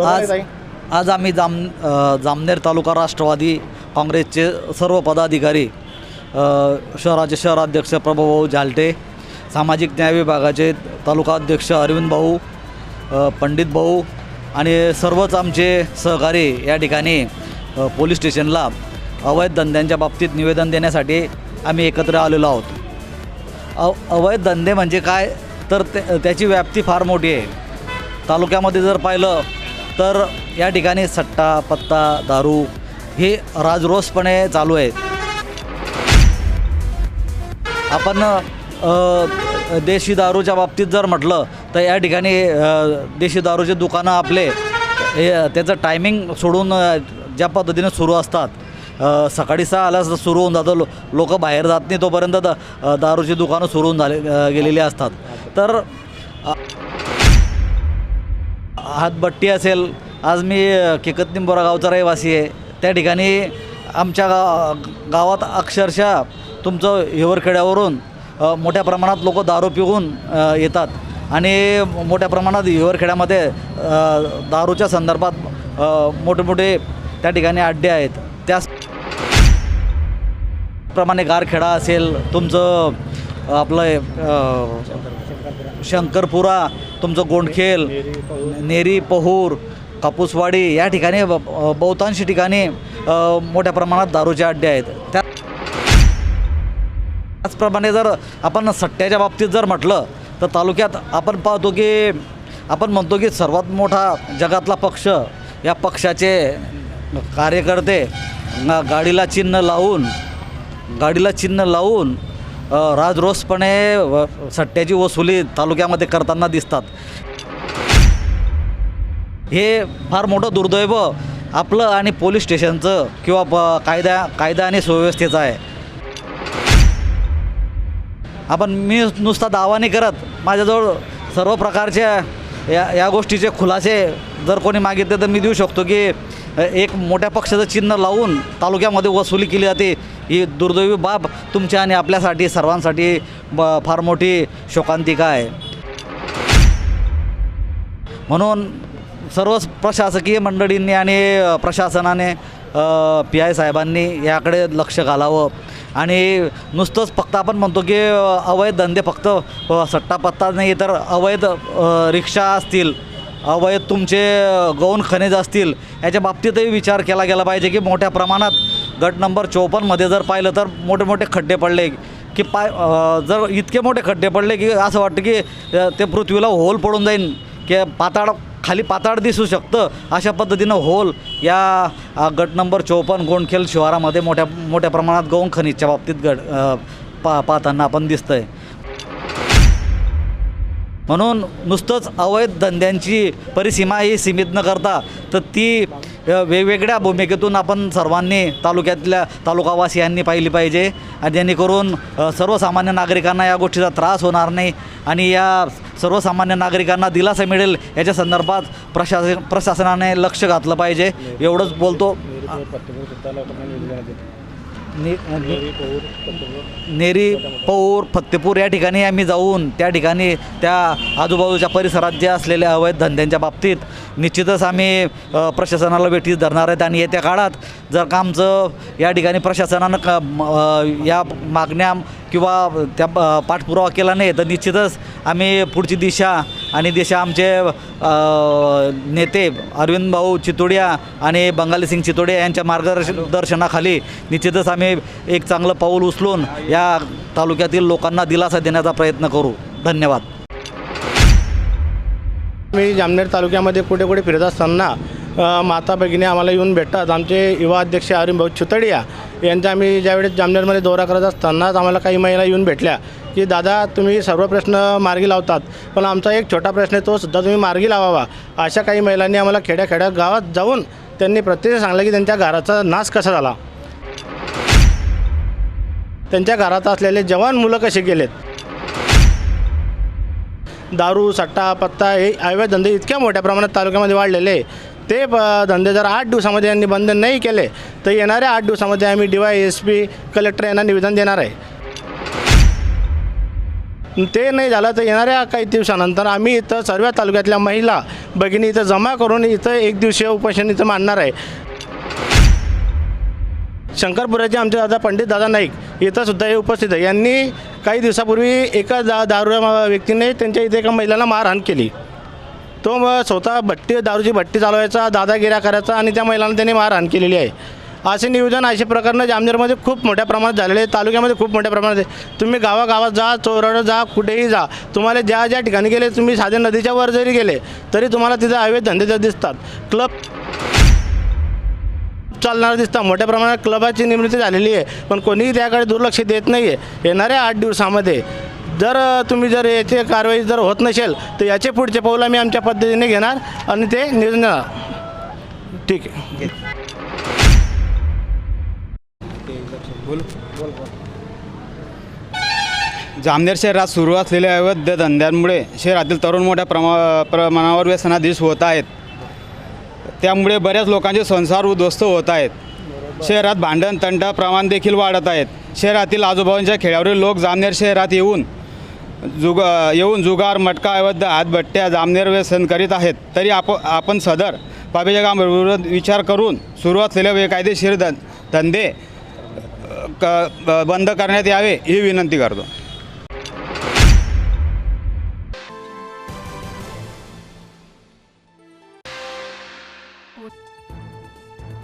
आज? आज आम्ही जाम जामनेर तालुका राष्ट्रवादी काँग्रेसचे सर्व पदाधिकारी शहराचे शहराध्यक्ष प्रभूभाऊ झालटे सामाजिक न्याय विभागाचे तालुका अध्यक्ष अरविंद भाऊ पंडित भाऊ आणि सर्वच आमचे सहकारी या ठिकाणी पोलीस स्टेशनला अवैध धंद्यांच्या बाबतीत निवेदन देण्यासाठी आम्ही एकत्र आलेलो आहोत. अव अवैध धंदे म्हणजे काय? तर त्याची व्याप्ती फार मोठी आहे. तालुक्यामध्ये जर पाहिलं तर या ठिकाणी सट्टा पत्ता दारू हे राजरोसपणे चालू आहे आपण देशी दारूच्या बाबतीत जर म्हटलं तर या ठिकाणी देशी दारूचे दुकानं आपले हे त्याचं टायमिंग सोडून ज्या पद्धतीने सुरू असतात. सकाळी सहा आल्यास सुरू होऊन जातं. लो लोक बाहेर जात नाही तोपर्यंत द दारूची दुकानं सुरू होऊन झाले गेलेली असतात. तर हातबट्टी असेल आज मी केकतनिंबोरा केकत निंबोरा गावचा रहिवासी आहे. त्या ठिकाणी आमच्या गा गावात अक्षरशः तुमचं हिवरखेड्यावरून मोठ्या प्रमाणात लोक दारू पिऊन येतात. आणि मोठ्या प्रमाणात हिवरखेड्यामध्ये दारूच्या संदर्भात मोठे मोठे त्या ठिकाणी अड्डे आहेत. त्याचप्रमाणे गारखेडा असेल तुमचं आपलं शंकरपुरा तुमचं गोंडखेल नेरी पहूर कापूसवाडी या ठिकाणी बहुतांश ठिकाणी मोठ्या प्रमाणात दारूचे अड्डे आहेत. त्या त्याचप्रमाणे जर आपण सट्ट्याच्या बाबतीत जर म्हटलं तर तालुक्यात आपण पाहतो की आपण म्हणतो की सर्वात मोठा जगातला पक्ष या पक्षाचे कार्यकर्ते गाडीला चिन्ह लावून गाडीला चिन्ह लावून राजरोसपणे व- सट्ट्याची वसुली तालुक्यामध्ये करताना दिसतात. हे फार मोठं दुर्दैव आपलं आणि पोलीस स्टेशनचं किंवा प कायदा कायदा आणि सुव्यवस्थेचं आहे. आपण मी नुसता दावा नाही करत माझ्याजवळ सर्व प्रकारच्या या या गोष्टीचे खुलासे जर कोणी मागितले तर मी देऊ शकतो की एक मोठ्या पक्षाचं चिन्ह लावून तालुक्यामध्ये वसुली केली जाते. ही दुर्दैवी बाब तुमच्या आणि आपल्यासाठी सर्वांसाठी ब- फार मोठी शोकांतिका आहे. म्हणून सर्व प्रशासकीय मंडळींनी आणि प्रशासनाने पी आय साहेबांनी याकडे लक्ष घालावं. आणि नुसतंच फक्त आपण म्हणतो की अवैध धंदे फक्त सट्टापत्ता नाही तर अवैध रिक्षा असतील. अवयत तुमचे गौण खनिज असतील याच्या बाबतीतही विचार केला गेला पाहिजे की मोठ्या प्रमाणात गट नंबर चौपन्नमध्ये जर पाहिलं तर मोठे मोठे खड्डे पडले की पाय जर इतके मोठे खड्डे पडले की असं वाटतं की ते पृथ्वीला होल पडून जाईन की पाताळ खाली पाताळ दिसू शकतं अशा पद्धतीनं होल या गट नंबर चौपन्न गोंडखेल शिवारामध्ये मोठ्या मोठ्या प्रमाणात गौण खनिजच्या बाबतीत गट पा पाहताना आपण दिसतं आहे म्हणून नुसतंच अवैध धंद्यांची परिसीमा ही सीमित न करता तर ती वेगवेगळ्या भूमिकेतून आपण सर्वांनी तालुक्यातल्या तालुकावासियांनी पाहिली पाहिजे. आणि जेणेकरून सर्वसामान्य नागरिकांना या गोष्टीचा त्रास होणार नाही आणि या सर्वसामान्य नागरिकांना दिलासा मिळेल याच्या संदर्भात प्रशासन प्रशासनाने लक्ष घातलं पाहिजे. एवढंच बोलतो. नि- नेरी पौर फत्तेपूर या ठिकाणी आम्ही जाऊन त्या ठिकाणी त्या आजूबाजूच्या परिसरात जे असलेल्या अवैध धंद्यांच्या बाबतीत निश्चितच आम्ही प्रशासनाला भेटीस धरणार आहेत. आणि येत्या काळात जर का आमचं या ठिकाणी प्रशासनानं क या मागण्या किंवा त्या पाठपुरावा केला नाही तर निश्चितच आम्ही पुढची दिशा आणि दिशा आमचे नेते अरविंद भाऊ चितोडिया आणि बंगाली सिंग चितोडिया यांच्या मार्गदर्शनाखाली दर्शनाखाली निश्चितच आम्ही एक चांगलं पाऊल उचलून या तालुक्यातील लोकांना दिलासा देण्याचा प्रयत्न करू. धन्यवाद. मी जामनेर तालुक्यामध्ये कुठे कुठे फिरत असताना माता भगिनी आम्हाला येऊन भेटतात. आमचे युवा अध्यक्ष अरुण भाऊ छुतडिया यांचा आम्ही ज्यावेळेस जामनेरमध्ये दौरा करत असतानाच आम्हाला काही महिला येऊन भेटल्या. की दादा तुम्ही सर्व प्रश्न मार्गी लावतात पण आमचा एक छोटा प्रश्न आहे तो सुद्धा तुम्ही मार्गी लावावा. अशा काही महिलांनी आम्हाला खेड्या गावात जाऊन त्यांनी प्रत्यक्ष सांगलं की त्यांच्या घराचा नाश कसा झाला. त्यांच्या घरात असलेले जवान मुलं कसे गेलेत? दारू सट्टा पत्ता हे अवैध धंदे इतक्या मोठ्या प्रमाणात तालुक्यामध्ये वाढलेले ते ब धंदे जर आठ दिवसामध्ये यांनी बंद नाही केले तर येणाऱ्या आठ दिवसामध्ये आम्ही D Y S P collector यांना निवेदन देणार आहे. ते नाही झालं तर येणाऱ्या काही दिवसानंतर आम्ही इथं सर्व तालुक्यातल्या महिला भगिनी इथं जमा करून इथं एक दिवसीय उपोषण इथं मांडणार आहे. शंकरपुराचे आमचे दादा पंडित दादा नाईक इथं सुद्धा हे उपस्थित आहे. यांनी काही दिवसापूर्वी एका दा दारू व्यक्तीने त्यांच्या इथे एका महिलांना मारहाण केली. तो मग स्वतः भट्टी दारूची भट्टी चालवायचा दादागिऱ्या करायचा आणि त्या महिलांना त्यांनी मारहाण केलेली आहे. असे नियोजन असे प्रकरणं जामनेरमध्ये खूप मोठ्या प्रमाणात झालेले आहे. तालुक्यामध्ये खूप मोठ्या प्रमाणात आहे. तुम्ही गावागावात जा चोरडं जा कुठेही जा. तुम्हाला ज्या ज्या ठिकाणी गेले तुम्ही साध्या नदीच्या वर जरी गेले तरी तुम्हाला तिथे अवैध धंदे दिसतात. क्लब चालणारं दिसतात. मोठ्या प्रमाणात क्लबाची निर्मिती झालेली आहे. पण कोणीही त्याकडे दुर्लक्ष देत नाही आहे येणाऱ्या आठ दिवसामध्ये जर तुम्ही जर याचे कारवाई जर होत नसेल तर याचे पुढचे पाऊल आम्ही आमच्या पद्धतीने घेणार आणि ते नियोजन देणार ठीक आहे. जामनेर शहरात सुरू असलेल्या अवैध धंद्यांमुळे शहरातील तरुण मोठ्या प्रमा प्रमाणावर व्यसनाधीश होत आहेत. त्यामुळे बऱ्याच लोकांचे संसार उद्ध्वस्त होत आहेत. शहरात भांडण तंटा प्रमाण देखील वाढत आहेत. शहरातील आजोबांच्या खेळावरील लोक जामनेर शहरात येऊन जुग येऊन जुगार मटका अवैध हातभट्ट्या जामनेर व्यसन करीत आहेत. तरी आप आपण सदर बाबीच्या कामाविरोधात विचार करून सुरू असलेले बेकायदेशीर धं धंदे क ब- बंद करण्यात यावे ही विनंती करतो.